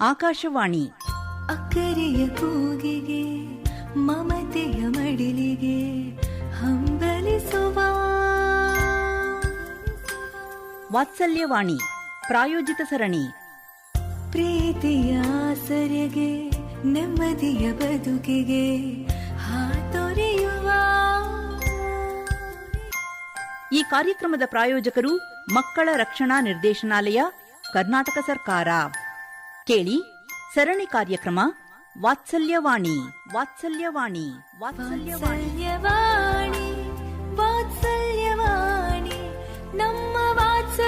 ಆಕಾಶವಾಣಿ. ಅಕ್ಕರೆಯ ಕೂಗಿಗೆ ಮಮತೆಯ ಮಡಿಲಿಗೆ ಹಂಬಲಿಸುವ. ವಾತ್ಸಲ್ಯವಾಣಿ ಪ್ರಾಯೋಜಿತ ಸರಣಿ. ಪ್ರೀತಿಯ ಸರಿಗೆ ನೆಮ್ಮದಿಯ ಬದುಕಿಗೆ ಹಾತೊರೆಯುವ. ಈ ಕಾರ್ಯಕ್ರಮದ ಪ್ರಾಯೋಜಕರು ಮಕ್ಕಳ ರಕ್ಷಣಾ ನಿರ್ದೇಶನಾಲಯ ಕರ್ನಾಟಕ ಸರ್ಕಾರ. ಕೇಳಿ. ಸರಣಿ ಕಾರ್ಯಕ್ರಮ ವಾತ್ಸಲ್ಯವಾಣಿ ವಾತ್ಸಲ್ಯವಾಣಿ ವಾತ್ಸಲ್ಯವಾಣಿ. ವಾತ್ಸಲ್ಯವಾಣಿ ನಮ್ಮ ವಾತ್ಸಲ್ಯವಾಣಿ.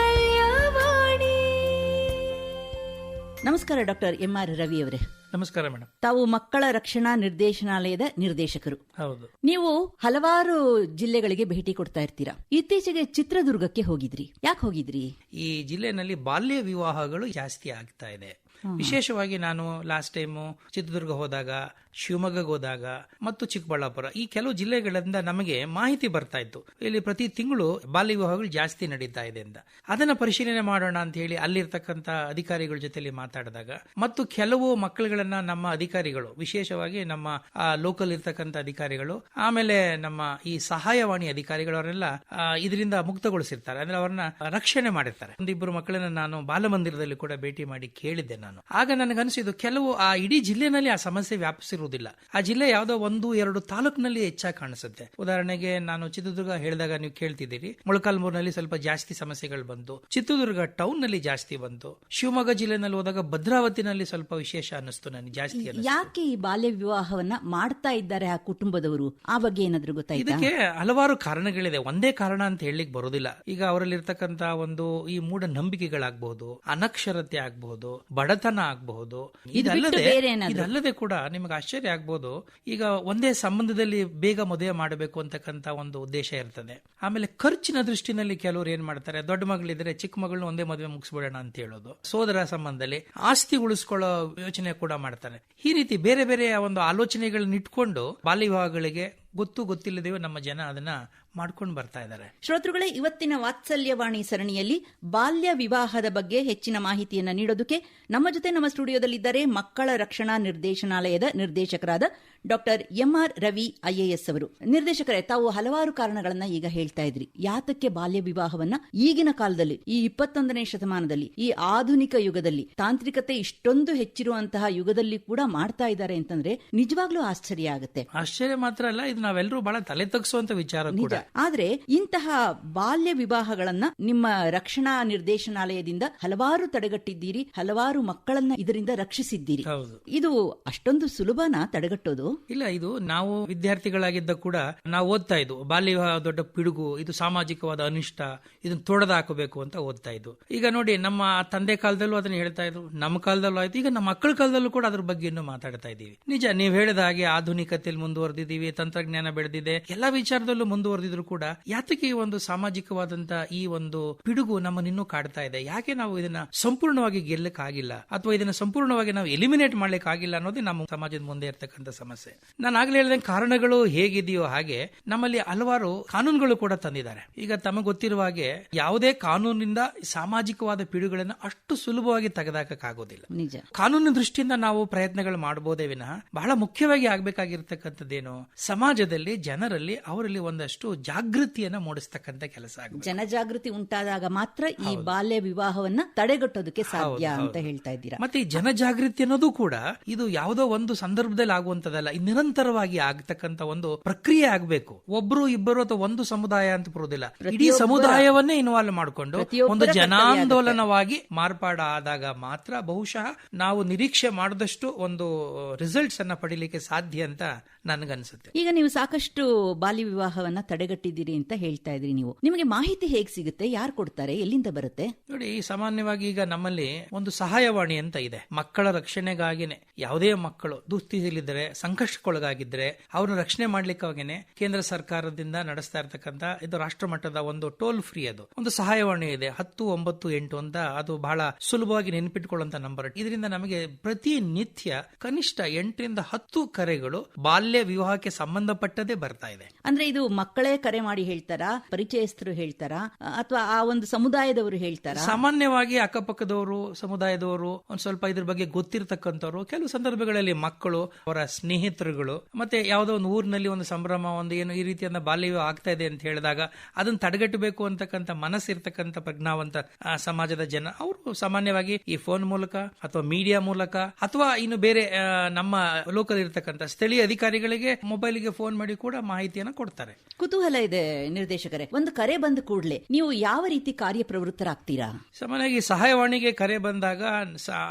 ನಮಸ್ಕಾರ ಡಾಕ್ಟರ್ ಎಂ ಆರ್ ರವಿ ಅವರೇ ನಮಸ್ಕಾರ ಮೇಡಮ್. ತಾವು ಮಕ್ಕಳ ರಕ್ಷಣಾ ನಿರ್ದೇಶನಾಲಯದ ನಿರ್ದೇಶಕರು. ಹೌದು. ನೀವು ಹಲವಾರು ಜಿಲ್ಲೆಗಳಿಗೆ ಭೇಟಿ ಕೊಡ್ತಾ ಇರ್ತೀರಾ? ಇತ್ತೀಚೆಗೆ ಚಿತ್ರದುರ್ಗಕ್ಕೆ ಹೋಗಿದ್ರಿ. ಯಾಕೆ ಹೋಗಿದ್ರಿ? ಈ ಜಿಲ್ಲೆನಲ್ಲಿ ಬಾಲ್ಯ ವಿವಾಹಗಳು ಜಾಸ್ತಿ ಆಗ್ತಾ ಇದೆ. ವಿಶೇಷವಾಗಿ ನಾನು ಲಾಸ್ಟ್ ಟೈಮು ಚಿತ್ರದುರ್ಗ ಹೋದಾಗ ಶಿವಮೊಗ್ಗ ಹೋದಾಗ ಮತ್ತು ಚಿಕ್ಕಬಳ್ಳಾಪುರ ಈ ಕೆಲವು ಜಿಲ್ಲೆಗಳಿಂದ ನಮಗೆ ಮಾಹಿತಿ ಬರ್ತಾ ಇತ್ತು. ಇಲ್ಲಿ ಪ್ರತಿ ತಿಂಗಳು ಬಾಲ್ಯ ವಿವಾಹಗಳು ಜಾಸ್ತಿ ನಡೀತಾ ಇದೆ ಅಂತ. ಅದನ್ನ ಪರಿಶೀಲನೆ ಮಾಡೋಣ ಅಂತ ಹೇಳಿ ಅಲ್ಲಿರ್ತಕ್ಕಂಥ ಅಧಿಕಾರಿಗಳ ಜೊತೆಲಿ ಮಾತಾಡಿದಾಗ ಮತ್ತು ಕೆಲವು ನಮ್ಮ ಅಧಿಕಾರಿಗಳು ವಿಶೇಷವಾಗಿ ನಮ್ಮ ಲೋಕಲ್ ಇರ್ತಕ್ಕಂಥ ಅಧಿಕಾರಿಗಳು ಆಮೇಲೆ ನಮ್ಮ ಈ ಸಹಾಯವಾಣಿ ಅಧಿಕಾರಿಗಳು ಅವರೆಲ್ಲ ಆ, ಇದರಿಂದ ಮುಕ್ತಗೊಳಿಸಿರ್ತಾರೆ. ಅಂದ್ರೆ ಅವ್ರನ್ನ ರಕ್ಷಣೆ ಮಾಡಿರ್ತಾರೆ. ಒಂದಿಬ್ಬರು ಮಕ್ಕಳನ್ನ ನಾನು ಬಾಲಮಂದಿರದಲ್ಲಿ ಕೂಡ ಭೇಟಿ ಮಾಡಿ ಕೇಳಿದ್ದೆ ನಾನು. ಆಗ ನನಗನ್ಸಿದ್ದು ಕೆಲವು ಆ ಇಡೀ ಜಿಲ್ಲೆನಲ್ಲಿ ಆ ಸಮಸ್ಯೆ ವ್ಯಾಪಿಸಿರುವುದಿಲ್ಲ. ಆ ಜಿಲ್ಲೆ ಯಾವುದೋ ಒಂದು ಎರಡು ತಾಲೂಕಿನಲ್ಲಿ ಹೆಚ್ಚಾಗಿ ಕಾಣಿಸುತ್ತೆ. ಉದಾಹರಣೆಗೆ ನಾನು ಚಿತ್ರದುರ್ಗ ಹೇಳಿದಾಗ ನೀವು ಕೇಳ್ತಿದ್ದೀರಿ. ಮೊಳಕಾಲ್ಮೂರಿನಲ್ಲಿ ಸ್ವಲ್ಪ ಜಾಸ್ತಿ ಸಮಸ್ಯೆಗಳು ಬಂತು ಚಿತ್ರದುರ್ಗ ಟೌನ್ನಲ್ಲಿ ಜಾಸ್ತಿ ಬಂತು ಶಿವಮೊಗ್ಗ ಜಿಲ್ಲೆನಲ್ಲಿ ಹೋದಾಗ ಭದ್ರಾವತಿನಲ್ಲಿ ಸ್ವಲ್ಪ ವಿಶೇಷ ಅನ್ನಿಸ್ತು. ನನಗೆ ಜಾಸ್ತಿ ಯಾಕೆ ಈ ಬಾಲ್ಯ ವಿವಾಹವನ್ನ ಮಾಡ್ತಾ ಇದ್ದಾರೆ ಆ ಕುಟುಂಬದವರು? ಆ ಬಗ್ಗೆ ಏನಾದ್ರೂ ಗೊತ್ತಾಯ್ತು? ಇದಕ್ಕೆ ಹಲವಾರು ಕಾರಣಗಳಿದೆ. ಒಂದೇ ಕಾರಣ ಅಂತ ಹೇಳಲಿಕ್ಕೆ ಬರೋದಿಲ್ಲ ಈಗ ಅವರಲ್ಲಿರ್ತಕ್ಕಂತ ಒಂದು ಈ ಮೂಢ ನಂಬಿಕೆಗಳಾಗಬಹುದು ಅನಕ್ಷರತೆ ಆಗಬಹುದು ಬಡತನ ಆಗಬಹುದು ಇದಲ್ಲದೆ ಇದಲ್ಲದೆ ಕೂಡ ನಿಮಗೆ ಆಶ್ಚರ್ಯ ಆಗ್ಬಹುದು ಈಗ ಒಂದೇ ಸಂಬಂಧದಲ್ಲಿ ಬೇಗ ಮದುವೆ ಮಾಡಬೇಕು ಅಂತಕ್ಕಂತ ಒಂದು ಉದ್ದೇಶ ಇರ್ತದೆ. ಆಮೇಲೆ ಖರ್ಚಿನ ದೃಷ್ಟಿನಲ್ಲಿ ಕೆಲವರು ಏನ್ ಮಾಡ್ತಾರೆ? ದೊಡ್ಡ ಮಗಳಿದ್ರೆ ಚಿಕ್ಕ ಮಗಳನ್ನ ಒಂದೇ ಮದುವೆ ಮುಗಿಸ್ಬಿಡೋಣ ಅಂತ ಹೇಳೋದು. ಸೋದರ ಸಂಬಂಧದಲ್ಲಿ ಆಸ್ತಿ ಉಳಿಸ್ಕೊಳ್ಳೋ ಯೋಚನೆ ಕೂಡ ಮಾಡ್ತಾರೆ ಈ ರೀತಿ ಬೇರೆ ಬೇರೆ ಒಂದು ಆಲೋಚನೆಗಳನ್ನ ಇಟ್ಕೊಂಡು ಬಾಲ್ಯ ವಿವಾಹಗಳಿಗೆ ಗೊತ್ತು ಗೊತ್ತಿಲ್ಲದೆಯೋ ನಮ್ಮ ಜನ ಅದನ್ನ ಮಾಡ್ಕೊಂಡು ಬರ್ತಾ ಇದ್ದಾರೆ. ಶ್ರೋತೃಗಳೇ ಇವತ್ತಿನ ವಾತ್ಸಲ್ಯವಾಣಿ ಸರಣಿಯಲ್ಲಿ ಬಾಲ್ಯ ವಿವಾಹದ ಬಗ್ಗೆ ಹೆಚ್ಚಿನ ಮಾಹಿತಿಯನ್ನ ನೀಡೋದಕ್ಕೆ ನಮ್ಮ ಜೊತೆ ನಮ್ಮ ಸ್ಟುಡಿಯೋದಲ್ಲಿದ್ದಾರೆ ಮಕ್ಕಳ ರಕ್ಷಣಾ ನಿರ್ದೇಶನಾಲಯದ ನಿರ್ದೇಶಕರಾದ ಡಾಕ್ಟರ್ ಎಂಆರ್ ರವಿ ಐಎಎಸ್ ಅವರು. ನಿರ್ದೇಶಕರೇ ತಾವು ಹಲವಾರು ಕಾರಣಗಳನ್ನ ಈಗ ಹೇಳ್ತಾ ಇದ್ರಿ. ಯಾತಕ್ಕೆ ಬಾಲ್ಯ ವಿವಾಹವನ್ನ ಈಗಿನ ಕಾಲದಲ್ಲಿ ಈ ಇಪ್ಪತ್ತೊಂದನೇ ಶತಮಾನದಲ್ಲಿ ಈ ಆಧುನಿಕ ಯುಗದಲ್ಲಿ ತಾಂತ್ರಿಕತೆ ಇಷ್ಟೊಂದು ಹೆಚ್ಚಿರುವಂತಹ ಯುಗದಲ್ಲಿ ಕೂಡ ಮಾಡ್ತಾ ಇದ್ದಾರೆ ಅಂತಂದ್ರೆ ನಿಜವಾಗ್ಲೂ ಆಶ್ಚರ್ಯ ಆಗುತ್ತೆ. ಆಶ್ಚರ್ಯ ಮಾತ್ರ ಅಲ್ಲ ಇದು ನಾವೆಲ್ಲರೂ ಬಹಳ ತಲೆ ತಗ್ಸುವಂತ ವಿಚಾರ ಕೂಡ. ಆದ್ರೆ ಇಂತಹ ಬಾಲ್ಯ ವಿವಾಹಗಳನ್ನ ನಿಮ್ಮ ರಕ್ಷಣಾ ನಿರ್ದೇಶನಾಲಯದಿಂದ ಹಲವಾರು ತಡೆಗಟ್ಟಿದ್ದೀರಿ ಹಲವಾರು ಮಕ್ಕಳನ್ನ ಇದರಿಂದ ರಕ್ಷಿಸಿದ್ದೀರಿ. ಇದು ಅಷ್ಟೊಂದು ಸುಲಭನಾ ತಡೆಗಟ್ಟೋದು? ಇಲ್ಲ ಇದು ನಾವು ವಿದ್ಯಾರ್ಥಿಗಳಾಗಿದ್ದ ಕೂಡ ನಾವು ಓದ್ತಾ ಇದ್ವು. ಬಾಲ್ಯ ವಿವಾಹ ದೊಡ್ಡ ಪಿಡುಗು ಇದು ಸಾಮಾಜಿಕವಾದ ಅನಿಷ್ಟ ಇದನ್ನ ತೊಡೆದಾಕಬೇಕು ಅಂತ ಓದ್ತಾ ಇದ್ವು. ಈಗ ನೋಡಿ ನಮ್ಮ ತಂದೆ ಕಾಲದಲ್ಲೂ ಅದನ್ನ ಹೇಳ್ತಾ ಇದ್ರು ನಮ್ಮ ಕಾಲದಲ್ಲೂ ಆಯ್ತು ಈಗ ನಮ್ಮ ಮಕ್ಕಳ ಕಾಲದಲ್ಲೂ ಕೂಡ ಅದ್ರ ಬಗ್ಗೆ ಮಾತಾಡ್ತಾ ಇದ್ದೀವಿ. ನಿಜ ನೀವು ಹೇಳಿದ ಹಾಗೆ ಆಧುನಿಕತೆಯಲ್ಲಿ ಮುಂದುವರೆದಿದ್ದೀವಿ ತಂತ್ರಜ್ಞಾನ ಬೆಳೆದಿದೆ. ಎಲ್ಲಾ ವಿಚಾರದಲ್ಲೂ ಮುಂದುವರೆದಿದ್ರು ಕೂಡ ಯಾತಕ್ಕೆ ಈ ಒಂದು ಸಾಮಾಜಿಕವಾದಂತಹ ಈ ಒಂದು ಪಿಡುಗು ನಮ್ಮನ್ನಿನ್ನೂ ಕಾಡ್ತಾ ಇದೆ. ಯಾಕೆ ನಾವು ಇದನ್ನ ಸಂಪೂರ್ಣವಾಗಿ ಗೆಲ್ಲಕ್ ಆಗಿಲ್ಲ ಅಥವಾ ಇದನ್ನ ಸಂಪೂರ್ಣವಾಗಿ ನಾವು ಎಲಿಮಿನೇಟ್ ಮಾಡ್ಲಿಕ್ಕೆ ಆಗಿಲ್ಲ ಅನ್ನೋದೇ ನಮ್ಮ ಸಮಾಜದ ಮುಂದೆ ಇರ್ತಕ್ಕಂಥ ಸಮಸ್ಯೆ. ನಾನು ಆಗ್ಲೇ ಹೇಳಿದ ಕಾರಣಗಳು ಹೇಗಿದೆಯೋ ಹಾಗೆ ನಮ್ಮಲ್ಲಿ ಹಲವಾರು ಕಾನೂನುಗಳು ಕೂಡ ತಂದಿದ್ದಾರೆ. ಈಗ ತಮಗೆ ಗೊತ್ತಿರುವ ಹಾಗೆ ಯಾವುದೇ ಕಾನೂನಿಂದ ಸಾಮಾಜಿಕವಾದ ಪಿಡುಗಳನ್ನ ಅಷ್ಟು ಸುಲಭವಾಗಿ ತೆಗೆದಾಕಕ್ಕಾಗೋದಿಲ್ಲ. ನಿಜ. ಕಾನೂನಿನ ದೃಷ್ಟಿಯಿಂದ ನಾವು ಪ್ರಯತ್ನಗಳು ಮಾಡಬಹುದೇ ವಿನಃ ಬಹಳ ಮುಖ್ಯವಾಗಿ ಆಗ್ಬೇಕಾಗಿರ್ತಕ್ಕಂಥದ್ದೇನು? ಸಮಾಜದಲ್ಲಿ ಜನರಲ್ಲಿ ಅವರಲ್ಲಿ ಒಂದಷ್ಟು ಜಾಗೃತಿಯನ್ನ ಮೂಡಿಸ್ತಕ್ಕಂಥ ಕೆಲಸ ಆಗಬೇಕು. ಜನಜಾಗೃತಿ ಉಂಟಾದಾಗ ಮಾತ್ರ ಈ ಬಾಲ್ಯ ವಿವಾಹವನ್ನ ತಡೆಗಟ್ಟೋದಕ್ಕೆ ಸಾಧ್ಯ ಅಂತ ಹೇಳ್ತಾ ಇದ್ದೀರಾ? ಮತ್ತೆ ಈ ಜನಜಾಗೃತಿ ಅನ್ನೋದು ಕೂಡ ಇದು ಯಾವುದೋ ಒಂದು ಸಂದರ್ಭದಲ್ಲಿ ಆಗುವಂತದಲ್ಲ ನಿರಂತರವಾಗಿ ಆಗ್ತಕ್ಕಂತ ಒಂದು ಪ್ರಕ್ರಿಯೆ ಆಗ್ಬೇಕು. ಒಬ್ರು ಇಬ್ಬರು ಅಥವಾ ಒಂದು ಸಮುದಾಯ ಅಂತ ಬರುವುದಿಲ್ಲ. ಇಡೀ ಸಮುದಾಯವನ್ನೇ ಇನ್ವಾಲ್ವ್ ಮಾಡಿಕೊಂಡು ಒಂದು ಜನಾಂದೋಲನವಾಗಿ ಮಾರ್ಪಾಡ ಆದಾಗ ಮಾತ್ರ ಬಹುಶಃ ನಾವು ನಿರೀಕ್ಷೆ ಮಾಡಿದಷ್ಟು ಒಂದು ರಿಸಲ್ಟ್ಸ್ ಅನ್ನ ಪಡಿಲಿಕ್ಕೆ ಸಾಧ್ಯ ಅಂತ ನನ್ಗನ್ಸುತ್ತೆ. ಈಗ ನೀವು ಸಾಕಷ್ಟು ಬಾಲ್ಯ ವಿವಾಹವನ್ನ ತಡೆಗಟ್ಟಿದ್ದೀರಿ ಅಂತ ಹೇಳ್ತಾ ಇದ್ರಿ ನೀವು. ನಿಮಗೆ ಮಾಹಿತಿ ಹೇಗ್ ಸಿಗುತ್ತೆ? ಯಾರು ಕೊಡ್ತಾರೆ? ಎಲ್ಲಿಂದ ಬರುತ್ತೆ? ನೋಡಿ ಸಾಮಾನ್ಯವಾಗಿ ಈಗ ನಮ್ಮಲ್ಲಿ ಒಂದು ಸಹಾಯವಾಣಿ ಅಂತ ಇದೆ. ಮಕ್ಕಳ ರಕ್ಷಣೆಗಾಗಿನೇ. ಯಾವುದೇ ಮಕ್ಕಳು ದುಸ್ಥಿತಿಯಲ್ಲಿದ್ದರೆ ಸಂಕಷ್ಟಕ್ಕೊಳಗಾಗಿದ್ರೆ ಅವ್ರನ್ನ ರಕ್ಷಣೆ ಮಾಡ್ಲಿಕ್ಕಾಗೇನೆ ಕೇಂದ್ರ ಸರ್ಕಾರದಿಂದ ನಡೆಸ್ತಾ ಇರ್ತಕ್ಕಂಥ ಇದು ರಾಷ್ಟ್ರ ಮಟ್ಟದ ಒಂದು ಟೋಲ್ ಫ್ರೀ ಅದು. ಒಂದು ಸಹಾಯವಾಣಿ ಇದೆ, ಹತ್ತು ಒಂಬತ್ತು ಎಂಟು ಅಂತ. ಅದು ಬಹಳ ಸುಲಭವಾಗಿ ನೆನಪಿಟ್ಕೊಳ್ಳುವಂತ ನಂಬರ್. ಇದರಿಂದ ನಮಗೆ ಪ್ರತಿನಿತ್ಯ ಕನಿಷ್ಠ ಎಂಟರಿಂದ ಹತ್ತು ಕರೆಗಳು ಬಾಲ್ಯ ವಿವಾಹಕ್ಕೆ ಸಂಬಂಧಪಟ್ಟ ಸಂಬಂಧಪಟ್ಟದೇ ಬರ್ತಾ ಇದೆ. ಅಂದ್ರೆ ಇದು ಮಕ್ಕಳೇ ಕರೆ ಮಾಡಿ ಹೇಳ್ತಾರಾ? ಪರಿಚಯಸ್ಥರು ಹೇಳ್ತಾರಾ? ಅಥವಾ ಆ ಒಂದು ಸಮುದಾಯದವರು ಹೇಳ್ತಾರಾ? ಸಾಮಾನ್ಯವಾಗಿ ಅಕ್ಕಪಕ್ಕದವರು ಸಮುದಾಯದವರು ಒಂದ್ ಸ್ವಲ್ಪ ಇದ್ರ ಬಗ್ಗೆ ಗೊತ್ತಿರತಕ್ಕಂಥವ್ರು ಕೆಲವು ಸಂದರ್ಭಗಳಲ್ಲಿ ಮಕ್ಕಳು ಅವರ ಸ್ನೇಹಿತರುಗಳು ಮತ್ತೆ ಯಾವುದೋ ಒಂದು ಊರಿನಲ್ಲಿ ಒಂದು ಸಂಭ್ರಮ ಒಂದು ಏನು ಈ ರೀತಿಯ ಬಾಲ್ಯ ಆಗ್ತಾ ಇದೆ ಅಂತ ಹೇಳಿದಾಗ ಅದನ್ನ ತಡೆಗಟ್ಟಬೇಕು ಅಂತಕ್ಕಂಥ ಮನಸ್ಸಿರ್ತಕ್ಕಂಥ ಪ್ರಜ್ಞಾವಂತ ಸಮಾಜದ ಜನ ಅವರು ಸಾಮಾನ್ಯವಾಗಿ ಈ ಫೋನ್ ಮೂಲಕ ಅಥವಾ ಮೀಡಿಯಾ ಮೂಲಕ ಅಥವಾ ಇನ್ನು ಬೇರೆ ನಮ್ಮ ಲೋಕಲ್ ಇರತಕ್ಕಂಥ ಸ್ಥಳೀಯ ಅಧಿಕಾರಿಗಳಿಗೆ ಮೊಬೈಲ್ಗೆ ಫೋನ್ ಮಾಡಿ ಕೂಡ ಮಾಹಿತಿಯನ್ನು ಕೊಡ್ತಾರೆ. ಕುತೂಹಲ ಇದೆ ನಿರ್ದೇಶಕರೇ. ಒಂದು ಕರೆ ಬಂದ ಕೂಡಲೇ ನೀವು ಯಾವ ರೀತಿ ಕಾರ್ಯಪ್ರವೃತ್ತರಾಗ್ತೀರಾ? ಸಾಮಾನ್ಯವಾಗಿ ಸಹಾಯವಾಣಿಗೆ ಕರೆ ಬಂದಾಗ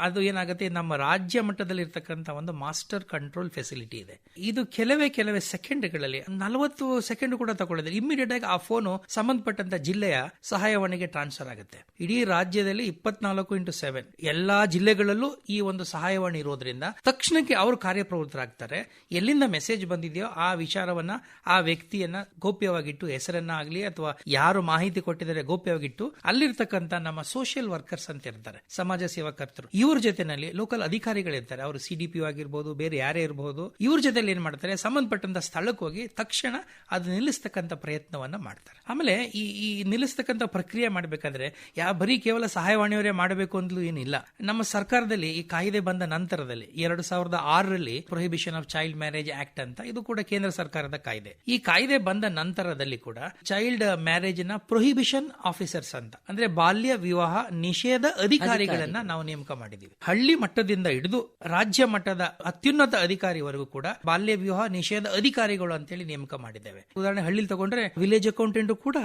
ಅದು ಏನಾಗುತ್ತೆ ನಮ್ಮ ರಾಜ್ಯ ಮಟ್ಟದಲ್ಲಿ ಇರ್ತಕ್ಕಂಥ ಒಂದು ಮಾಸ್ಟರ್ ಕಂಟ್ರೋಲ್ ಫೆಸಿಲಿಟಿ ಇದೆ. ಇದು ಕೆಲವೇ ಕೆಲವೇ ಸೆಕೆಂಡ್ಗಳಲ್ಲಿ ನಲವತ್ತು ಸೆಕೆಂಡ್ ಕೂಡ ತಗೊಳ್ಳೋದಿಲ್ಲ. ಇಮಿಡಿಯೇಟ್ ಆಗಿ ಆ ಫೋನು ಸಂಬಂಧಪಟ್ಟಂತ ಜಿಲ್ಲೆಯ ಸಹಾಯವಾಣಿಗೆ ಟ್ರಾನ್ಸ್ಫರ್ ಆಗುತ್ತೆ. ಇಡೀ ರಾಜ್ಯದಲ್ಲಿ ಇಪ್ಪತ್ನಾಲ್ಕು ಇಂಟು ಸೆವೆನ್ ಎಲ್ಲಾ ಜಿಲ್ಲೆಗಳಲ್ಲೂ ಈ ಒಂದು ಸಹಾಯವಾಣಿ ಇರೋದ್ರಿಂದ ತಕ್ಷಣಕ್ಕೆ ಅವರು ಕಾರ್ಯಪ್ರವೃತ್ತರಾಗ್ತಾರೆ. ಎಲ್ಲಿಂದ ಮೆಸೇಜ್ ಬಂದಿದೆಯೋ ಆ ವಿಚಾರವನ್ನ ಆ ವ್ಯಕ್ತಿಯನ್ನ ಗೋಪ್ಯವಾಗಿಟ್ಟು ಹೆಸರನ್ನ ಆಗ್ಲಿ ಅಥವಾ ಯಾರು ಮಾಹಿತಿ ಕೊಟ್ಟಿದ್ದಾರೆ ಗೋಪ್ಯವಾಗಿಟ್ಟು, ಅಲ್ಲಿರ್ತಕ್ಕಂಥ ನಮ್ಮ ಸೋಷಿಯಲ್ ವರ್ಕರ್ಸ್ ಅಂತ ಇರ್ತಾರೆ, ಸಮಾಜ ಸೇವಕರ್ತರು. ಇವ್ರ ಜೊತೆನಲ್ಲಿ ಲೋಕಲ್ ಅಧಿಕಾರಿಗಳಿರ್ತಾರೆ. ಅವರು ಸಿ ಡಿ ಪಿ ಆಗಿರ್ಬೋದು, ಬೇರೆ ಯಾರೇ ಇರಬಹುದು ಇವ್ರ ಜೊತೆಲಿ ಏನ್ ಮಾಡ್ತಾರೆ, ಸಂಬಂಧಪಟ್ಟಂತ ಸ್ಥಳಕ್ಕೆ ಹೋಗಿ ತಕ್ಷಣ ಅದು ನಿಲ್ಲಿಸ್ತಕ್ಕಂಥ ಪ್ರಯತ್ನವನ್ನ ಮಾಡ್ತಾರೆ. ಆಮೇಲೆ ಈ ಈ ನಿಲ್ಲಿಸ್ತಕ್ಕಂಥ ಪ್ರಕ್ರಿಯೆ ಮಾಡಬೇಕಾದ್ರೆ, ಯಾ ಬರೀ ಕೇವಲ ಸಹಾಯವಾಣಿಯವರೇ ಮಾಡಬೇಕು ಅಂತಲೂ ಏನಿಲ್ಲ. ನಮ್ಮ ಸರ್ಕಾರದಲ್ಲಿ ಈ ಕಾಯ್ದೆ ಬಂದ ನಂತರದಲ್ಲಿ, ಎರಡು ಸಾವಿರದ ಆರರಲ್ಲಿ prohibition of child marriage act ಅಂತ, ಇದು ಕೂಡ ಕೇಂದ್ರ ಸರ್ಕಾರದ ಕಾಯ್ದೆ. ಈ ಕಾಯ್ದೆ ಬಂದ ನಂತರದಲ್ಲಿ ಕೂಡ ಚೈಲ್ಡ್ ಮ್ಯಾರೇಜ್ನ ಪ್ರೊಹಿಬಿಷನ್ ಆಫೀಸರ್ಸ್ ಅಂತ ಅಂದ್ರೆ ಬಾಲ್ಯ ವಿವಾಹ ನಿಷೇಧ ಅಧಿಕಾರಿಗಳನ್ನ ನಾವು ನೇಮಕ ಮಾಡಿದೀವಿ. ಹಳ್ಳಿ ಮಟ್ಟದಿಂದ ಹಿಡಿದು ರಾಜ್ಯ ಮಟ್ಟದ ಅತ್ಯುನ್ನತ ಅಧಿಕಾರಿವರೆಗೂ ಕೂಡ ಬಾಲ್ಯ ವಿವಾಹ ನಿಷೇಧ ಅಧಿಕಾರಿಗಳು ಅಂತೇಳಿ ನೇಮಕ ಮಾಡಿದ್ದೇವೆ. ಉದಾಹರಣೆ ಹಳ್ಳಿ ತಗೊಂಡ್ರೆ ವಿಲೇಜ್ ಅಕೌಂಟೆಂಟ್ ಕೂಡ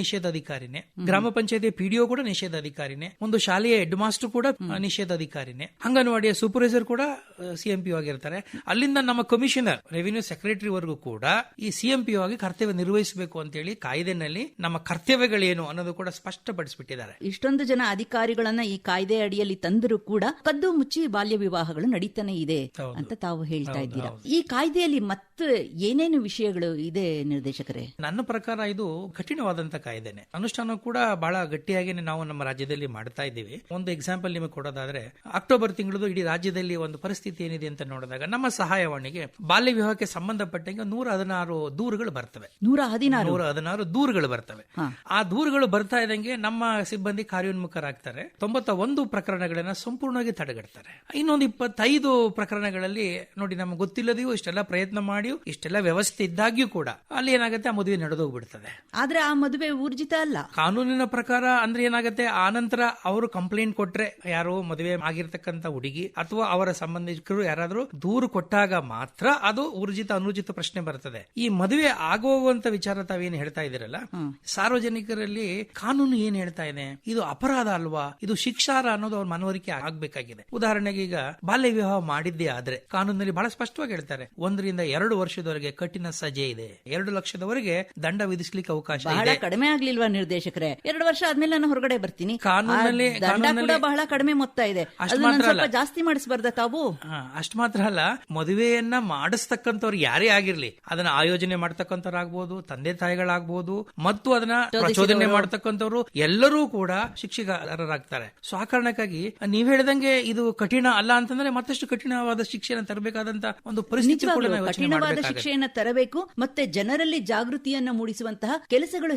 ನಿಷೇಧ ಅಧಿಕಾರಿನೇ. ಗ್ರಾಮ ಪಂಚಾಯತಿ ಪಿಡಿಒ ಕೂಡ ನಿಷೇಧ ಅಧಿಕಾರಿನೇ. ಒಂದು ಶಾಲೆಯ ಹೆಡ್ ಮಾಸ್ಟರ್ ಕೂಡ ನಿಷೇಧ ಅಧಿಕಾರಿನೇ. ಅಂಗನವಾಡಿಯ ಸೂಪರ್ವೈಸರ್ ಕೂಡ ಸಿಎಂಪಿ ಆಗಿರ್ತಾರೆ. ಅಲ್ಲಿಂದ ನಮ್ಮ ಕಮಿಷನರ್ ರೆವಿನ್ಯೂ ಸೆಕ್ರೆಟರಿ ವರೆಗೂ ಕೂಡ ಈ ಸಿಎಂಪಿ ಆಗಿ ಕರ್ತವ್ಯ ನಿರ್ವಹಿಸಬೇಕು ಅಂತ ಹೇಳಿ ಕಾಯ್ದೆನಲ್ಲಿ ನಮ್ಮ ಕರ್ತವ್ಯಗಳೇನು ಅನ್ನೋದು ಕೂಡ ಸ್ಪಷ್ಟಪಡಿಸಿಬಿಟ್ಟಿದ್ದಾರೆ. ಇಷ್ಟೊಂದು ಜನ ಅಧಿಕಾರಿಗಳನ್ನ ಈ ಕಾಯ್ದೆ ಅಡಿಯಲ್ಲಿ ತಂದರೂ ಕೂಡ ಕದ್ದು ಮುಚ್ಚಿ ಬಾಲ್ಯ ವಿವಾಹಗಳು ನಡೀತಾನೆ ಇದೆ ಅಂತ ತಾವು ಹೇಳ್ತಾ ಇದ್ದೀರಾ? ಈ ಕಾಯ್ದೆಯಲ್ಲಿ ಮತ್ತೆ ಏನೇನು ವಿಷಯಗಳು ಇದೆ ನಿರ್ದೇಶಕರೇ? ನನ್ನ ಪ್ರಕಾರ ಇದು ಕಠಿಣವಾದಂತ ಕಾಯ್ದೆನೆ. ಅನುಷ್ಠಾನ ಕೂಡ ಬಹಳ ಗಟ್ಟಿಯಾಗಿ ನಾವು ನಮ್ಮ ರಾಜ್ಯದಲ್ಲಿ ಮಾಡ್ತಾ ಇದ್ದೀವಿ. ಒಂದು ಎಕ್ಸಾಂಪಲ್ ನಿಮಗೆ ಕೊಡೋದಾದ್ರೆ ಅಕ್ಟೋಬರ್ ತಿಂಗಳದು ಇಡೀ ರಾಜ್ಯದಲ್ಲಿ ಒಂದು ಪರಿಸ್ಥಿತಿ ಏನಿದೆ ಅಂತ ನೋಡಿದಾಗ ನಮ್ಮ ಸಹಾಯವಾಣಿಗೆ ಬಾಲ್ಯ ವಿವಾಹಕ್ಕೆ ಸಂಬಂಧಪಟ್ಟಂಗೆ ನೂರ ಹದಿನಾರು ದೂರುಗಳು ಬರ್ತವೆ. ನೂರ ಹದಿನಾರು. ನೂರ ಹದಿನಾರು ದೂರುಗಳು ಬರ್ತವೆ. ಆ ದೂರುಗಳು ಬರ್ತಾ ಇದ್ದಂಗೆ ನಮ್ಮ ಸಿಬ್ಬಂದಿ ಕಾರ್ಯೋನ್ಮುಖರಾಗ್ತಾರೆ. ತೊಂಬತ್ತ ಒಂದು ಪ್ರಕರಣಗಳನ್ನ ಸಂಪೂರ್ಣವಾಗಿ ತಡೆಗಟ್ತಾರೆ. ಇನ್ನೊಂದು ಇಪ್ಪತ್ತೈದು ಪ್ರಕರಣಗಳಲ್ಲಿ ನೋಡಿ ನಮ್ಗೆ ಗೊತ್ತಿಲ್ಲದೆಯೂ ಇಷ್ಟೆಲ್ಲ ಪ್ರಯತ್ನ ಮಾಡಿಯೂ ಇಷ್ಟೆಲ್ಲ ವ್ಯವಸ್ಥೆ ಇದ್ದಾಗ್ಯೂ ಕೂಡ ಅಲ್ಲಿ ಏನಾಗುತ್ತೆ? ಆ ಮದುವೆ ನಡೆದೋಗ್ಬಿಡ್ತದೆ. ಆದ್ರೆ ಆ ಮದುವೆ ಊರ್ಜಿತ ಅಲ್ಲ. ಕಾನೂನಿನ ಪ್ರಕಾರ ಅಂದ್ರೆ ಏನಾಗುತ್ತೆ? ಆ ನಂತರ ಅವರು ಕಂಪ್ಲೇಂಟ್ ಕೊಟ್ರೆ ಯಾರೋ ಮದುವೆ ಆಗಿರ್ತಕ್ಕಂಥ ಹುಡುಗಿ ಅಥವಾ ಅವರ ಸಂಬಂಧಿಕರು ಯಾರಾದರೂ ದೂರು ಕೊಟ್ಟಾಗ ಮಾತ್ರ ಅದು ಊರ್ಜಿತ ಅನೂರ್ಜಿತ ಪ್ರಶ್ನೆ ಬರ್ತದೆ. ಈ ಮದುವೆ ಆಗೋಗುವಂತ ವಿಚಾರ ತಾವೇನು ಹೇಳ್ತಾ ಇದ್ದೀರಲ್ಲ? ಸಾರ್ವಜನಿಕರಲ್ಲಿ ಕಾನೂನು ಏನ್ ಹೇಳ್ತಾ ಇದೆ? ಇದು ಅಪರಾಧ ಅಲ್ವಾ? ಇದು ಶಿಕ್ಷಾರ ಅನ್ನೋದು ಅವ್ರ ಮನವರಿಕೆ ಆಗ್ಬೇಕಾಗಿದೆ. ಉದಾಹರಣೆಗೆ ಈಗ ಬಾಲ್ಯ ವಿವಾಹ ಮಾಡಿದ್ದೇ ಆದ್ರೆ ಕಾನೂನಲ್ಲಿ ಬಹಳ ಸ್ಪಷ್ಟವಾಗಿ ಹೇಳ್ತಾರೆ ಒಂದರಿಂದ ಎರಡು ವರ್ಷದವರೆಗೆ ಕಠಿಣ ಸಜೆ ಇದೆ. ಎರಡು ಲಕ್ಷದವರೆಗೆ ದಂಡ ವಿಧಿಸಲಿಕ್ಕೆ ಅವಕಾಶ ಬಹಳ ಕಡಿಮೆ ಆಗ್ಲಿಲ್ವಾ ನಿರ್ದೇಶಕರೇ? ಎರಡು ವರ್ಷ ಆದ್ಮೇಲೆ ನಾನು ಹೊರಗಡೆ ಬರ್ತೀನಿ. ಕಾನೂನಲ್ಲಿ- ಬಹಳ ಕಡಿಮೆ ಮೊತ್ತ ಇದೆ. ಜಾಸ್ತಿ ಮಾಡಿಸಬಾರ್ದ ತಾವು? ಅಷ್ಟು ಮಾತ್ರ ಅಲ್ಲ. ಮದುವೆಯನ್ನ ಮಾಡಿಸ್ತಕ್ಕಂಥವ್ರು ಯಾರೇ ಆಗಿರ್ಲಿ ಅದನ್ನ ಆಯೋಜನೆ ಮಾಡ್ತಕ್ಕಂಥವ್ರಾಗ್ಬೋದು ತಂದೆ ತಾಯಿಗಳಾಗ್ಬೋದು ಮತ್ತು ಅದನ್ನ ಪ್ರಚೋದನೆ ಮಾಡ್ತಕ್ಕಂಥವ್ರು ಎಲ್ಲರೂ ಕೂಡ ಶಿಕ್ಷೆಗಾರರಾಗ್ತಾರೆ. ಸೊ ಆ ಕಾರಣಕ್ಕಾಗಿ ನೀವ್ ಹೇಳಿದಂಗೆ ಇದು ಕಠಿಣ ಅಲ್ಲ ಅಂತಂದ್ರೆ ಮತ್ತಷ್ಟು ಕಠಿಣವಾದ ಶಿಕ್ಷೆಯನ್ನು ತರಬೇಕಾದಂತ ಒಂದು ಪರಿಸ್ಥಿತಿ ಕಠಿಣವಾದ ಶಿಕ್ಷೆಯನ್ನು ತರಬೇಕು ಮತ್ತೆ ಜನರಲ್ಲಿ ಜಾಗೃತಿಯನ್ನ ಮೂಡಿಸುವಂತಹ ಕೆಲಸಗಳು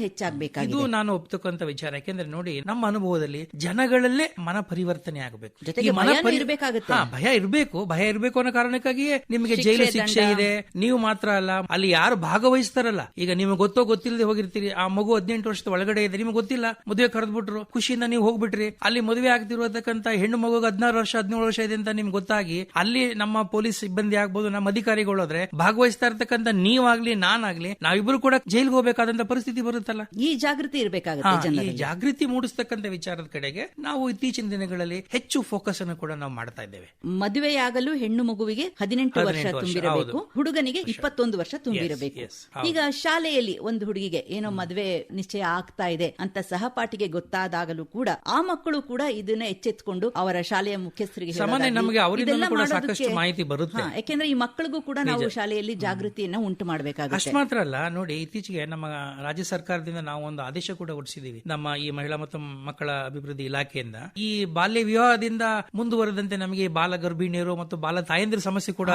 ಇದು ನಾನು ಒಪ್ತಕ್ಕಂತ ವಿಚಾರ. ಯಾಕೆಂದ್ರೆ ನೋಡಿ ನಮ್ಮ ಅನುಭವದಲ್ಲಿ ಜನಗಳಲ್ಲೇ ಮನ ಪರಿವರ್ತನೆ ಆಗಬೇಕು. ಜೊತೆಗೆ ಭಯನೂ ಇರ್ಬೇಕಾಗತ್ತೆ. ಭಯ ಇರಬೇಕು. ಭಯ ಇರಬೇಕು ಅನ್ನೋ ಕಾರಣಕ್ಕಾಗಿಯೇ ನಿಮಗೆ ಜೈಲು ಶಿಕ್ಷೆ ಇದೆ. ನೀವು ಮಾತ್ರ ಅಲ್ಲ ಅಲ್ಲಿ ಯಾರು ಭಾಗವಹಿಸ್ತಾರಲ್ಲ? ಈಗ ನಿಮಗೆ ಗೊತ್ತೋ ಗೊತ್ತಿಲ್ಲದೆ ಹೋಗಿರ್ತೀರಿ. ಆ ಮಗು ಹದಿನೆಂಟು ವರ್ಷದ ಒಳಗಡೆ ಇದೆ. ನಿಮ್ಗೆ ಗೊತ್ತಿಲ್ಲ? ಮದುವೆ ಕರೆದ್ಬಿಟ್ರು. ಖುಷಿಯಿಂದ ನೀವು ಹೋಗ್ಬಿಟ್ರಿ. ಅಲ್ಲಿ ಮದುವೆ ಆಗ್ತಿರೋದಕ್ಕಂತ ಹೆಣ್ಣು ಮಗು ಹದಿನಾರು ವರ್ಷ ಹದಿನೇಳು ವರ್ಷ ಇದೆ ಅಂತ ನಿಮ್ಗೆ ಗೊತ್ತಾಗಿ ಅಲ್ಲಿ ನಮ್ಮ ಪೊಲೀಸ್ ಸಿಬ್ಬಂದಿ ಆಗ್ಬಹುದು ನಮ್ಮ ಅಧಿಕಾರಿಗಳು ಹೋದ್ರೆ ಭಾಗವಹಿಸ್ತಾ ಇರ್ತಕ್ಕಂಥ ನೀವಾಗ್ಲಿ ನಾನಾಗ್ಲಿ ನಾವಿಬ್ರು ಕೂಡ ಜೈಲ್ಗೆ ಹೋಗಬೇಕಾದಂತ ಪರಿಸ್ಥಿತಿ ಬರುತ್ತಲ್ಲ? ಈ ಜಾಗೃತಿ ಇರಬೇಕಾಗುತ್ತೆ ಈ ಜಾಗೃತಿ ಮೂಡಿಸ್ತಕ್ಕಂಥ ವಿಚಾರದ ಕಡೆಗೆ ನಾವು ಇತ್ತೀಚಿನ ದಿನಗಳಲ್ಲಿ ಹೆಚ್ಚು ಫೋಕಸ್ ಅನ್ನು ಕೂಡ ನಾವು ಮಾಡ್ತಾ ಇದ್ದೇವೆ. ಮದುವೆಯಾಗಲು ಹೆಣ್ಣು ಮಗುವಿಗೆ ಹದಿನೆಂಟು ವರ್ಷ ತುಂಬಿರಬೇಕು. ಹುಡುಗನಿಗೆ ಇಪ್ಪತ್ತೊಂದು ವರ್ಷ ತುಂಬಿರಬೇಕು. ಈಗ ಶಾಲೆಯಲ್ಲಿ ಒಂದು ಹುಡುಗಿಗೆ ಏನೋ ಮದುವೆ ನಿಶ್ಚಯ ಆಗ್ತಾ ಇದೆ ಅಂತ ಸಹಪಾಠಿಗೆ ಗೊತ್ತಾದಾಗಲೂ ಕೂಡ ಆ ಮಕ್ಕಳು ಕೂಡ ಇದನ್ನ ಎಚ್ಚೆತ್ಕೊಂಡು ಅವರ ಶಾಲೆಯ ಮುಖ್ಯಸ್ಥರಿಗೆ ಮಾಹಿತಿ ಬರುತ್ತೆ. ಯಾಕೆಂದ್ರೆ ಈ ಮಕ್ಕಳಿಗೂ ಕೂಡ ನಾವು ಶಾಲೆಯಲ್ಲಿ ಜಾಗೃತಿಯನ್ನ ಉಂಟು ಅಷ್ಟು ಮಾಡಬೇಕಾಗುತ್ತೆ ಮಾತ್ರ ಅಲ್ಲ ನೋಡಿ ಇತ್ತೀಚೆಗೆ ನಮ್ಮ ರಾಜ್ಯ ಸರ್ಕಾರದಿಂದ ನಾವು ಒಂದು ಆದೇಶ ಕೂಡ ಹೊರಡಿಸಿದೀವಿ. ನಮ್ಮ ಈ ಮಹಿಳಾ ಮತ್ತು ಮಕ್ಕಳ ಅಭಿವೃದ್ಧಿ ಇಲಾಖೆಯಿಂದ. ಈ ಬಾಲ್ಯ ವಿವಾಹದಿಂದ ಮುಂದುವರೆದಂತೆ ನಮಗೆ ಬಾಲ ಗರ್ಭಿಣಿಯರು ಮತ್ತು ಬಾಲ ತಾಯಂದಿರ ಸಮಸ್ಯೆ ಕೂಡ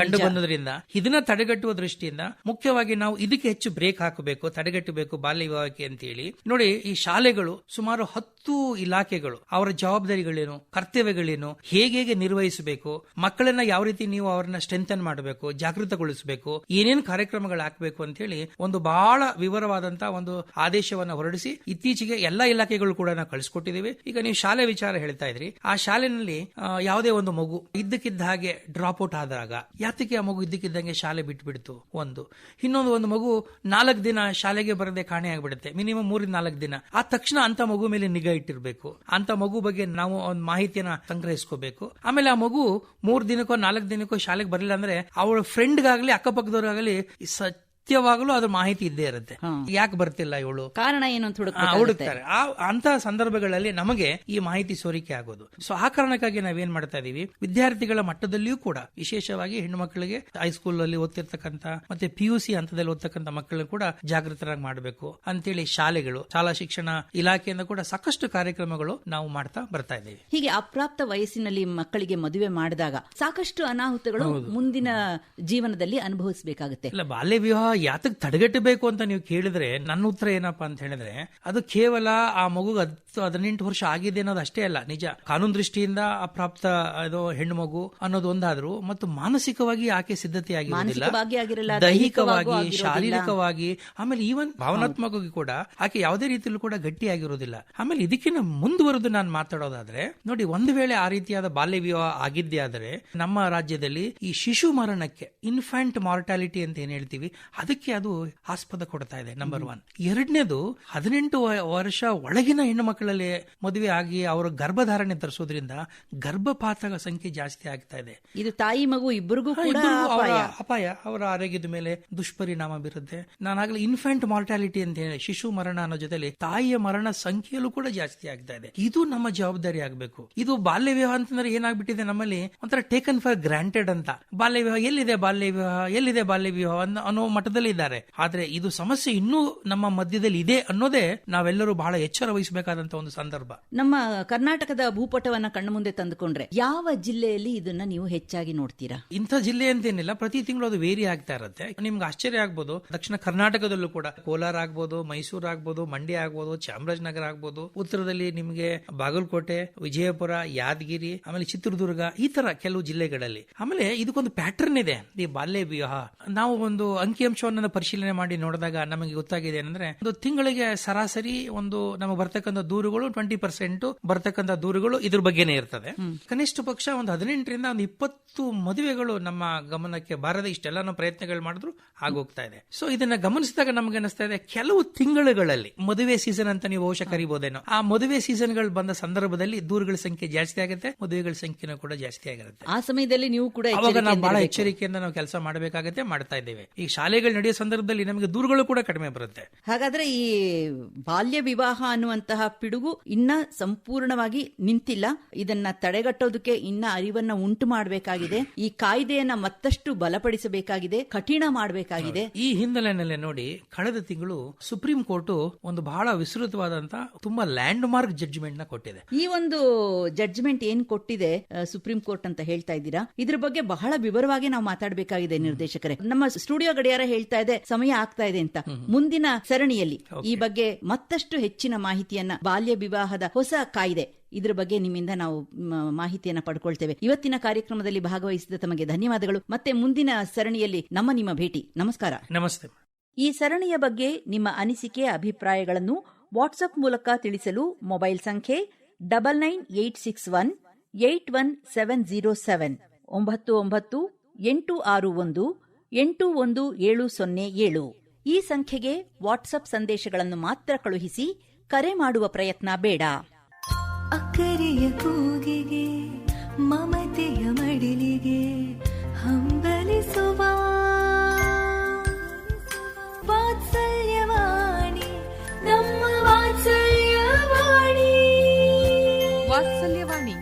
ಕಂಡು ಬಂದ್ರಿಂದ ಬಂದದ್ರಿಂದ ಇದನ್ನ ತಡೆಗಟ್ಟುವ ದೃಷ್ಟಿಯಿಂದ ಮುಖ್ಯವಾಗಿ ನಾವು ಇದಕ್ಕೆ ಹೆಚ್ಚು ಬ್ರೇಕ್ ಹಾಕಬೇಕು, ತಡೆಗಟ್ಟಬೇಕು ಬಾಲ್ಯ ವಿವಾಹಕ್ಕೆ ಅಂತ ಹೇಳಿ ನೋಡಿ, ಈ ಶಾಲೆಗಳು ಸುಮಾರು ಹತ್ತು ಇಲಾಖೆಗಳು ಅವರ ಜವಾಬ್ದಾರಿಗಳೇನು, ಕರ್ತವ್ಯಗಳೇನು, ಹೇಗೆ ನಿರ್ವಹಿಸಬೇಕು, ಮಕ್ಕಳನ್ನ ಯಾವ ರೀತಿ ನೀವು ಅವರನ್ನ ಸ್ಟ್ರೆಂಥನ್ ಮಾಡಬೇಕು, ಜಾಗೃತಗೊಳಿಸಬೇಕು, ಏನೇನು ಕಾರ್ಯಕ್ರಮಗಳು ಹಾಕಬೇಕು ಅಂತ ಹೇಳಿ ಒಂದು ಬಹಳ ವಿವರವಾದಂತಹ ಒಂದು ಆದೇಶವನ್ನ ಹೊರಡಿಸಿ ಇತ್ತೀಚೆಗೆ ಎಲ್ಲಾ ಇಲಾಖೆಗಳು ಕೂಡ ನಾವು ಕಳಿಸ್ಕೊಟ್ಟಿದ್ದೀವಿ. ಈಗ ನೀವು ಶಾಲೆ ವಿಚಾರ ಹೇಳ್ತಾ ಇದ್ರಿ. ಆ ಶಾಲೆನಲ್ಲಿ ಯಾವುದೇ ಒಂದು ಮಗು ಇದ್ದಕ್ಕಿದ್ದ ಹಾಗೆ ಡ್ರಾಪ್ ಔಟ್ ಆದಾಗ, ಯಾತಕ್ಕೆ ಆ ಮಗು ಇದ್ದಕ್ಕಿದ್ದಂಗೆ ಶಾಲೆ ಬಿಟ್ಬಿಡ್ತು ಒಂದು. ಇನ್ನೊಂದು ಒಂದು ಮಗು ನಾಲ್ಕು ದಿನ ಶಾಲೆಗೆ ಬರದೆ ಕಾಣೆ ಆಗ್ಬಿಡುತ್ತೆ. ಮಿನಿಮಮ್ ಮೂರಿಂದ ನಾಲ್ಕು ದಿನ. ಆ ತಕ್ಷಣ ಅಂತ ಮಗು ಮೇಲೆ ನಿಗಾ ಇಟ್ಟಿರ್ಬೇಕು. ಅಂತ ಮಗು ಬಗ್ಗೆ ನಾವು ಒಂದು ಮಾಹಿತಿಯನ್ನ ಸಂಗ್ರಹಿಸ್ಕೋಬೇಕು. ಆಮೇಲೆ ಆ ಮಗು ಮೂರ್ ದಿನಕ್ಕೋ ನಾಲ್ಕು ದಿನಕ್ಕೋ ಶಾಲೆಗೆ ಬರಲಿಲ್ಲ ಅಂದ್ರೆ ಅವಳ ಫ್ರೆಂಡ್ಗಾಗ್ಲಿ ಅಕ್ಕಪಕ್ಕದವ್ರಾಗಲಿ ಸತ್ಯವಾಗಲೂ ಅದ್ರ ಮಾಹಿತಿ ಇದ್ದೇ ಇರುತ್ತೆ. ಯಾಕೆ ಬರ್ತಿಲ್ಲ ಇವಳು? ಕಾರಣ ಏನು ಅಂತ ಹುಡುಕ್ತಾರೆ. ಆ ಅಂತ ಸಂದರ್ಭಗಳಲ್ಲಿ ನಮಗೆ ಈ ಮಾಹಿತಿ ಸೋರಿಕೆ ಆಗೋದು. ಸೊ ಆ ಕಾರಣಕ್ಕಾಗಿ ನಾವೇನ್ ಮಾಡ್ತಾ ಇದೀವಿ? ವಿದ್ಯಾರ್ಥಿಗಳ ಮಟ್ಟದಲ್ಲಿಯೂ ಕೂಡ ವಿಶೇಷವಾಗಿ ಹೆಣ್ಣು ಮಕ್ಕಳಿಗೆ ಹೈಸ್ಕೂಲ್ ಅಲ್ಲಿ ಓದ್ತಿರ್ತಕ್ಕಂತ ಮತ್ತೆ ಪಿ ಯು ಸಿ ಹಂತದಲ್ಲಿ ಓದ್ತಕ್ಕಂತ ಮಕ್ಕಳನ್ನು ಕೂಡ ಜಾಗೃತರಾಗಿ ಮಾಡಬೇಕು. ಅಂತೇಳಿ ಶಾಲೆಗಳು ಶಾಲಾ ಶಿಕ್ಷಣ ಇಲಾಖೆಯಿಂದ ಕೂಡ ಸಾಕಷ್ಟು ಕಾರ್ಯಕ್ರಮಗಳು ನಾವು ಮಾಡ್ತಾ ಬರ್ತಾ ಇದ್ದೀವಿ. ಹೀಗೆ ಅಪ್ರಾಪ್ತ ವಯಸ್ಸಿನಲ್ಲಿ ಮಕ್ಕಳಿಗೆ ಮದುವೆ ಮಾಡಿದಾಗ ಸಾಕಷ್ಟು ಅನಾಹುತಗಳು ಮುಂದಿನ ಜೀವನದಲ್ಲಿ ಅನುಭವಿಸಬೇಕಾಗುತ್ತೆ. ಇಲ್ಲ ಬಾಲ್ಯ ವಿವಾಹ ಯಾತಕ್ ತಡೆಗಟ್ಟಬೇಕು ಅಂತ ನೀವು ಕೇಳಿದ್ರೆ ನನ್ನ ಉತ್ತರ ಏನಪ್ಪಾ ಅಂತ ಹೇಳಿದ್ರೆ ಅದು ಕೇವಲ ಆ ಮಗು ಹತ್ತು ಹದಿನೆಂಟು ವರ್ಷ ಆಗಿದೆ ಅನ್ನೋದು ಅಷ್ಟೇ ಅಲ್ಲ ನಿಜ. ಕಾನೂನು ದೃಷ್ಟಿಯಿಂದ ಅಪ್ರಾಪ್ತ ಅದು ಹೆಣ್ಣು ಮಗು ಅನ್ನೋದು ಒಂದಾದ್ರು ಮತ್ತು ಮಾನಸಿಕವಾಗಿ ಆಕೆ ಸಿದ್ಧತೆ ಆಗಿರೋದಿಲ್ಲ ದೈಹಿಕವಾಗೂ ದೈಹಿಕವಾಗಿ ಶಾರೀರಿಕವಾಗಿ ಆಮೇಲೆ ಈವನ್ ಭಾವನಾತ್ಮಕವಾಗಿ ಕೂಡ ಆಕೆ ಯಾವುದೇ ರೀತಿಯಲ್ಲೂ ಕೂಡ ಗಟ್ಟಿಯಾಗಿರೋದಿಲ್ಲ ಆಮೇಲೆ ಇದಕ್ಕಿಂತ ಮುಂದುವರೆದು ನಾನು ಮಾತಾಡೋದಾದ್ರೆ ನೋಡಿ ಒಂದು ವೇಳೆ ಆ ರೀತಿಯಾದ ಬಾಲ್ಯ ವಿವಾಹ ಆಗಿದ್ದೇ ಆದರೆ ನಮ್ಮ ರಾಜ್ಯದಲ್ಲಿ ಈ ಶಿಶು ಮರಣಕ್ಕೆ ಇನ್ಫ್ಯಾಂಟ್ ಮಾರ್ಟಾಲಿಟಿ ಅಂತ ಏನ್ ಹೇಳ್ತೀವಿ ಅದಕ್ಕೆ ಅದು ಆಸ್ಪದ ಕೊಡ್ತಾ ಇದೆ ನಂಬರ್ ಒನ್ ಎರಡನೇದು ಹದಿನೆಂಟು ವರ್ಷ ಒಳಗಿನ ಹೆಣ್ಣು ಮಕ್ಕಳಲ್ಲಿ ಮದುವೆ ಆಗಿ ಅವರ ಗರ್ಭಧಾರಣೆ ತರಿಸೋದ್ರಿಂದ ಗರ್ಭಪಾತಗಳ ಸಂಖ್ಯೆ ಜಾಸ್ತಿ ಆಗ್ತಾ ಇದೆ. ಇದು ತಾಯಿ ಮಗು ಇಬ್ಬರಿಗೂ ಅಪಾಯ. ಅವರ ಆರೋಗ್ಯದ ಮೇಲೆ ದುಷ್ಪರಿಣಾಮ ಬೀರುತ್ತೆ. ನಾನಾಗಲೇ ಇನ್ಫೆಂಟ್ ಮಾರ್ಟಾಲಿಟಿ ಅಂತ ಹೇಳಿ ಶಿಶು ಮರಣ ಅನ್ನೋ ಜೊತೆಲಿ ತಾಯಿಯ ಮರಣ ಸಂಖ್ಯೆಯಲ್ಲೂ ಕೂಡ ಜಾಸ್ತಿ ಆಗ್ತಾ ಇದೆ. ಇದು ನಮ್ಮ ಜವಾಬ್ದಾರಿ ಆಗಬೇಕು. ಇದು ಬಾಲ್ಯ ವಿವಾಹ ಅಂತಂದ್ರೆ ಏನಾಗ್ಬಿಟ್ಟಿದೆ ನಮ್ಮಲ್ಲಿ? ಒಂಥರ ಟೇಕನ್ ಫಾರ್ ಗ್ರಾಂಟೆಡ್ ಅಂತ. ಬಾಲ್ಯ ವಿವಾಹ ಎಲ್ಲಿದೆ ಬಾಲ್ಯ ವಿವಾಹ ಎಲ್ಲಿದೆ ಬಾಲ್ಯ ವಿವಾಹ ಅನ್ನೋ- ಅನ್ನೋ ಇದ್ದಾರೆ. ಆದ್ರೆ ಇದು ಸಮಸ್ಯೆ ಇನ್ನೂ ನಮ್ಮ ಮಧ್ಯದಲ್ಲಿ ಇದೆ ಅನ್ನೋದೇ ನಾವೆಲ್ಲರೂ ಬಹಳ ಎಚ್ಚರ ವಹಿಸಬೇಕಾದಂತ ಒಂದು ಸಂದರ್ಭ. ನಮ್ಮ ಕರ್ನಾಟಕದ ಭೂಪಟವನ್ನ ಕಣ್ಣು ಮುಂದೆ ತಂದುಕೊಂಡ್ರೆ ಯಾವ ಜಿಲ್ಲೆಯಲ್ಲಿ ಇದನ್ನ ನೀವು ಹೆಚ್ಚಾಗಿ ನೋಡ್ತೀರಾ? ಇಂಥ ಜಿಲ್ಲೆ ಅಂತೇನಿಲ್ಲ ಪ್ರತಿ ತಿಂಗಳು ಅದು ವೇರಿ ಆಗ್ತಾ ಇರುತ್ತೆ. ನಿಮ್ಗೆ ಆಶ್ಚರ್ಯ ಆಗ್ಬೋದು. ದಕ್ಷಿಣ ಕರ್ನಾಟಕದಲ್ಲೂ ಕೂಡ ಕೋಲಾರ ಆಗ್ಬೋದು ಮೈಸೂರು ಆಗ್ಬೋದು ಮಂಡ್ಯ ಆಗ್ಬೋದು ಚಾಮರಾಜನಗರ ಆಗ್ಬೋದು ಉತ್ತರದಲ್ಲಿ ನಿಮ್ಗೆ ಬಾಗಲಕೋಟೆ ವಿಜಯಪುರ ಯಾದಗಿರಿ ಆಮೇಲೆ ಚಿತ್ರದುರ್ಗ ಈ ತರ ಕೆಲವು ಜಿಲ್ಲೆಗಳಲ್ಲಿ. ಆಮೇಲೆ ಇದಕ್ಕೊಂದು ಪ್ಯಾಟರ್ನ್ ಇದೆ. ಈ ಬಾಲ್ಯ ವಿವಾಹ. ನಾವು ಒಂದು ಅಂಕಿಅಂಶವನ್ನ ಪರಿಶೀಲನೆ ಮಾಡಿ ನೋಡಿದಾಗ ನಮಗೆ ಗೊತ್ತಾಗಿದೆ ಏನಂದ್ರೆ ಒಂದು ತಿಂಗಳಿಗೆ ಸರಾಸರಿ ಒಂದು ನಮಗೆ ಬರ್ತಕ್ಕಂಥ ದೂರುಗಳು ಟ್ವೆಂಟಿ ಪರ್ಸೆಂಟ್ ಬರ್ತಕ್ಕಂಥ ದೂರುಗಳು ಇದ್ರ ಬಗ್ಗೆನೇ ಇರ್ತದೆ. ಕನಿಷ್ಠ ಪಕ್ಷ ಒಂದು ಹದಿನೆಂಟರಿಂದ ಒಂದು ಇಪ್ಪತ್ತು ಮದುವೆಗಳು ನಮ್ಮ ಗಮನಕ್ಕೆ ಬಾರದ ಇಷ್ಟೆಲ್ಲ ನಾವು ಪ್ರಯತ್ನಗಳು ಮಾಡಿದ್ರು ಆಗೋಗ್ತಾ ಇದೆ. ಸೊ ಇದನ್ನ ಗಮನಿಸಿದಾಗ ನಮ್ಗೆ ಅನಿಸ್ತಾ ಇದೆ ಕೆಲವು ತಿಂಗಳುಗಳಲ್ಲಿ ಮದುವೆ ಸೀಸನ್ ಅಂತ ನೀವು ಬಹುಶಃ ಕರಿಬಹುದೇನೋ ಆ ಮದುವೆ ಸೀಸನ್ಗಳು ಬಂದ ಸಂದರ್ಭದಲ್ಲಿ ದೂರುಗಳ ಸಂಖ್ಯೆ ಜಾಸ್ತಿ ಆಗುತ್ತೆ ಮದುವೆಗಳ ಸಂಖ್ಯೆನೂ ಕೂಡ ಜಾಸ್ತಿ ಆಗಿರುತ್ತೆ ಆ ಸಮಯದಲ್ಲಿ ನೀವು ಕೂಡ ಬಹಳ. ಎಚ್ಚರಿಕೆಯಿಂದ ನಾವು ಕೆಲಸ ಮಾಡಬೇಕಾಗತ್ತೆ ಮಾಡ್ತಾ ಇದ್ದೇವೆ. ಈ ಶಾಲೆಗಳು ನಡೆಯೋ ಸಂದರ್ಭದಲ್ಲಿ ನಮಗೆ ದೂರುಗಳು ಕೂಡ ಕಡಿಮೆ ಬರುತ್ತೆ. ಹಾಗಾದ್ರೆ ಈ ಬಾಲ್ಯ ವಿವಾಹ ಅನ್ನುವಂತಹ ಪಿಡುಗು ಇನ್ನ ಸಂಪೂರ್ಣವಾಗಿ ನಿಂತಿಲ್ಲ. ಇದನ್ನ ತಡೆಗಟ್ಟೋದಕ್ಕೆ ಇನ್ನ ಅರಿವನ್ನ ಉಂಟು ಮಾಡಬೇಕಾಗಿದೆ. ಈ ಕಾಯ್ದೆಯನ್ನ ಮತ್ತಷ್ಟು ಬಲಪಡಿಸಬೇಕಾಗಿದೆ ಕಠಿಣ ಮಾಡಬೇಕಾಗಿದೆ. ಈ ಹಿನ್ನೆಲೆಯಲ್ಲಿ ನೋಡಿ ಕಳೆದ ತಿಂಗಳು ಸುಪ್ರೀಂ ಕೋರ್ಟ್ ಒಂದು ಬಹಳ ವಿಸ್ತೃತವಾದಂತಹ ತುಂಬಾ ಲ್ಯಾಂಡ್ ಮಾರ್ಕ್ ಜಡ್ಜ್ಮೆಂಟ್ನ ಕೊಟ್ಟಿದೆ. ಈ ಒಂದು ಜಡ್ಜ್ಮೆಂಟ್ ಏನ್ ಕೊಟ್ಟಿದೆ ಸುಪ್ರೀಂ ಕೋರ್ಟ್ ಅಂತ ಹೇಳ್ತಾ ಇದ್ದೀರಾ? ಇದ್ರ ಬಗ್ಗೆ ಬಹಳ ವಿವರವಾಗಿ ನಾವು ಮಾತಾಡಬೇಕಾಗಿದೆ ನಿರ್ದೇಶಕರೇ. ನಮ್ಮ ಸ್ಟುಡಿಯೋ ಗಡಿಯಾರ ಹೇಳ್ತಾ ಇದೆ ಸಮಯ ಆಗ್ತಾ ಇದೆ ಅಂತ. ಮುಂದಿನ ಸರಣಿಯಲ್ಲಿ ಈ ಬಗ್ಗೆ ಮತ್ತಷ್ಟು ಹೆಚ್ಚಿನ ಮಾಹಿತಿಯನ್ನ ಬಾಲ್ಯ ವಿವಾಹದ ಹೊಸ ಕಾಯ್ದೆ ಇದರ ಬಗ್ಗೆ ನಿಮ್ಮಿಂದ ನಾವು ಮಾಹಿತಿಯನ್ನ ಪಡ್ಕೊಳ್ತೇವೆ. ಇವತ್ತಿನ ಕಾರ್ಯಕ್ರಮದಲ್ಲಿ ಭಾಗವಹಿಸಿದ ತಮಗೆ ಧನ್ಯವಾದಗಳು. ಮತ್ತೆ ಮುಂದಿನ ಸರಣಿಯಲ್ಲಿ ನಮ್ಮ ನಿಮ್ಮ ಭೇಟಿ. ನಮಸ್ಕಾರ. ನಮಸ್ತೆ ಈ ಸರಣಿಯ ಬಗ್ಗೆ ನಿಮ್ಮ ಅನಿಸಿಕೆ ಅಭಿಪ್ರಾಯಗಳನ್ನು ವಾಟ್ಸ್ಆಪ್ ಮೂಲಕ ತಿಳಿಸಲು ಮೊಬೈಲ್ ಸಂಖ್ಯೆ double nine eight six one eight one seven zero seven ಒಂಬತ್ತು ಒಂಬತ್ತು ಎಂಟು ಆರು ಒಂದು ಎಂಟು ಒಂದು ಏಳು ಸೊನ್ನೆ ಏಳು. ಈ ಸಂಖ್ಯೆಗೆ ವಾಟ್ಸಪ್ ಸಂದೇಶಗಳನ್ನು ಮಾತ್ರ ಕಳುಹಿಸಿ ಕರೆ ಮಾಡುವ ಪ್ರಯತ್ನ ಬೇಡ. ಅಕ್ಕರೆಯ ಕೂಗಿಗೆ ಮಮತೆಯ ಮಡಿಲಿಗೆ ಹಂಬಲಿಸುವ. ವಾತ್ಸಲ್ಯವಾಣಿ ನಮ್ಮ ವಾತ್ಸಲ್ಯವಾಣಿ. ವಾತ್ಸಲ್ಯವಾಣಿ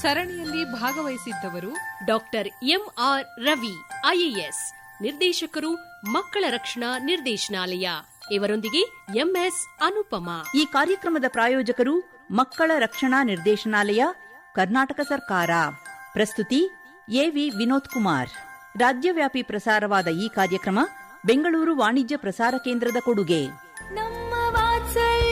ಸರಣಿಯಲ್ಲಿ ಭಾಗವಹಿಸಿದ್ದವರು doctor M R Ravi IAS ನಿರ್ದೇಶಕರು ಮಕ್ಕಳ ರಕ್ಷಣಾ ನಿರ್ದೇಶನಾಲಯ. ಇವರೊಂದಿಗೆ ಎಂಎಸ್ ಅನುಪಮ. ಈ ಕಾರ್ಯಕ್ರಮದ ಪ್ರಾಯೋಜಕರು ಮಕ್ಕಳ ರಕ್ಷಣಾ ನಿರ್ದೇಶನಾಲಯ ಕರ್ನಾಟಕ ಸರ್ಕಾರ. ಪ್ರಸ್ತುತಿ ಎವಿ ವಿನೋದ್ ಕುಮಾರ್. ರಾಜ್ಯವ್ಯಾಪಿ ಪ್ರಸಾರವಾದ ಈ ಕಾರ್ಯಕ್ರಮ ಬೆಂಗಳೂರು ವಾಣಿಜ್ಯ ಪ್ರಸಾರ ಕೇಂದ್ರದ ಕೊಡುಗೆ. ನಮ್ಮ ವಾತ್ಸಲ್ಯ